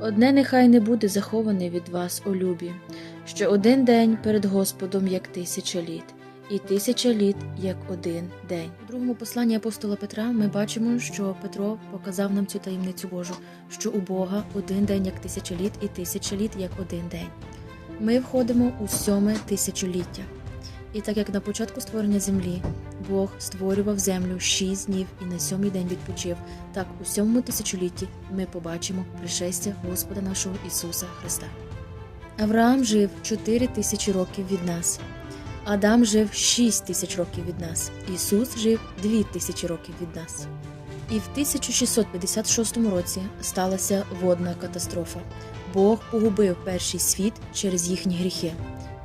Одне нехай не буде заховане від вас у любі, що один день перед Господом як тисяча літ, і тисяча літ як один день. У другому посланні апостола Петра ми бачимо, що Петро показав нам цю таємницю Божу, що у Бога один день як тисяча літ, і тисяча літ як один день. Ми входимо у сьоме тисячоліття. І так як на початку створення землі Бог створював землю шість днів і на сьомий день відпочив, так у сьомому тисячолітті ми побачимо пришестя Господа нашого Ісуса Христа. Авраам жив 4 тисячі років від нас. Адам жив 6 тисяч років від нас. Ісус жив 2 тисячі років від нас. І в 1656 році сталася водна катастрофа. Бог погубив перший світ через їхні гріхи.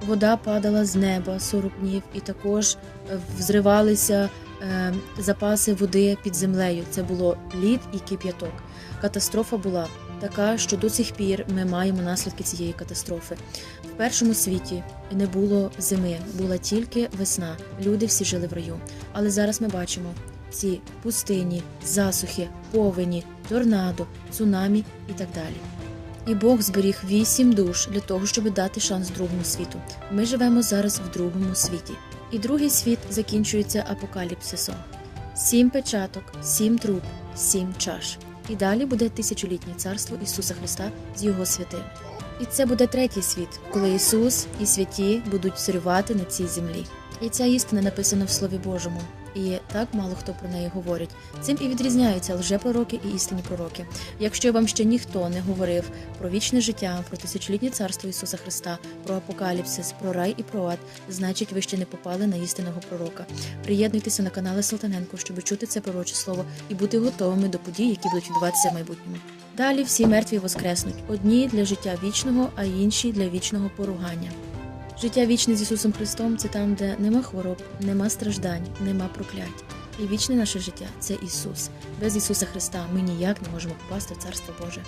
Вода падала з неба 40 днів, і також е, взривалися е, запаси води під землею. Це було лід і кип'яток. Катастрофа була така, що до сих пір ми маємо наслідки цієї катастрофи. В першому світі не було зими, була тільки весна. Люди всі жили в раю. Але зараз ми бачимо ці пустині, засухи, повені, торнадо, цунамі і так далі. І Бог зберіг вісім душ для того, щоб дати шанс другому світу. Ми живемо зараз в другому світі. І другий світ закінчується апокаліпсисом. Сім печаток, сім труб, сім чаш. І далі буде тисячолітнє царство Ісуса Христа з Його святим. І це буде третій світ, коли Ісус і святі будуть царювати на цій землі. І ця істина написана в Слові Божому. І так мало хто про неї говорить. Цим і відрізняються лжепророки і істинні пророки. Якщо вам ще ніхто не говорив про вічне життя, про тисячолітнє царство Ісуса Христа, про апокаліпсис, про рай і про ад, значить ви ще не попали на істинного пророка. Приєднуйтеся на канали Салтаненко, щоб чути це пророче слово і бути готовими до подій, які будуть відбуватися в майбутньому. Далі всі мертві воскреснуть: одні для життя вічного, а інші для вічного поругання. Життя вічне з Ісусом Христом це там, де нема хвороб, нема страждань, нема проклять. І вічне наше життя це Ісус. Без Ісуса Христа ми ніяк не можемо попасти в Царство Боже.